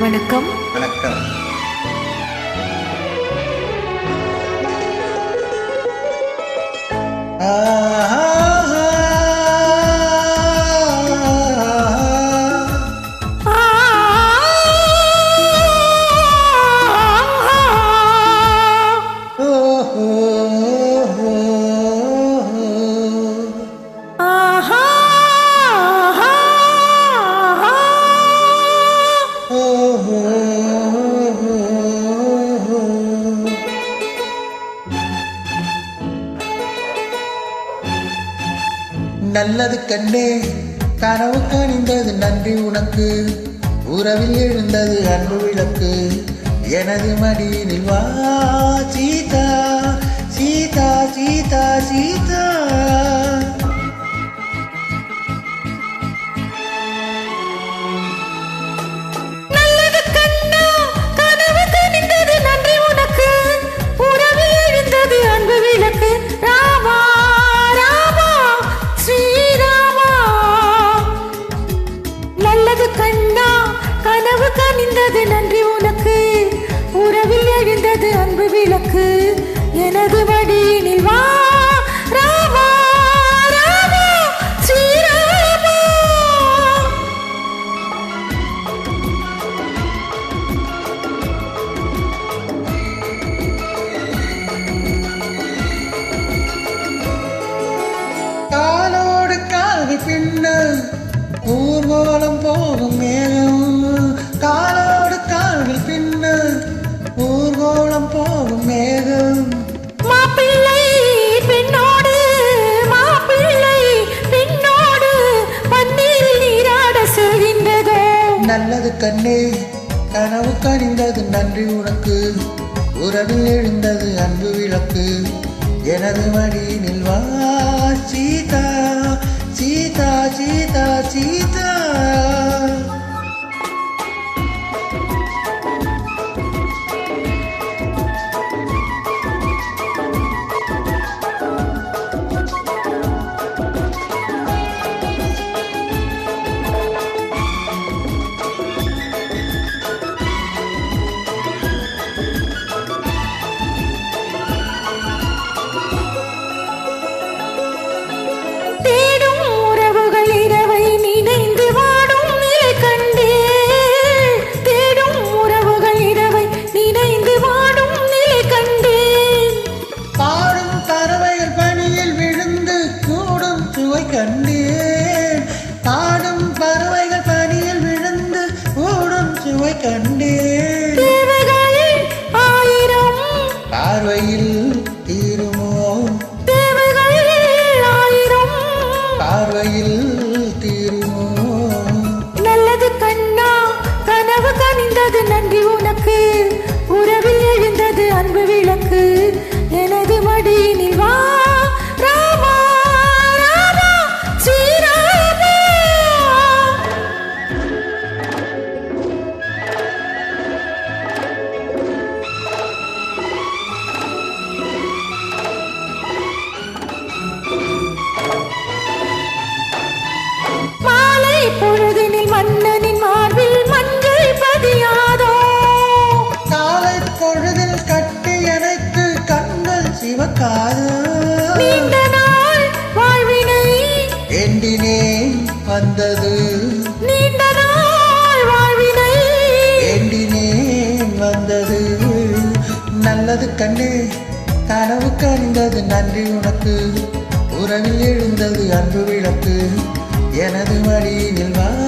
வணக்கம். வணக்கம். நல்லது கண்டே. கனவு கணிந்தது நன்றி உனக்கு. உறவில் எழுந்தது அன்பு விளக்கு. எனது மடியினில் வா சீதா சீதா. கனிந்தது நன்றி உனக்கு. உறவில் எழுந்தது அன்பு விளக்கு. எனது வடி நல்லது கண்ணே. கனவு கனிந்தது நன்றி உனக்கு. உறவில் எழுந்தது அன்பு விளக்கு. எனது மடியினில் வா சீதா. சீதா சீதா சீதா. பார்வையில் தீருமோ? தேவைகள் ஆயிரம். பார்வையில் தீருமோ? நல்லது கண்ணா கனவு கனிந்தது நன்றி உனக்கு. உறவில் எழுந்தது அன்பு விளக்கு. எண்டினேன் வந்தது. நீண்ட நாள் வாழ்வினை. வேண்டினேன் வந்தது. நல்லது கண்ணே கனவு கண்டது நன்றி உனக்கு. உறவில் எழுந்தது அன்பு விளக்கு. எனது மடியில் வா.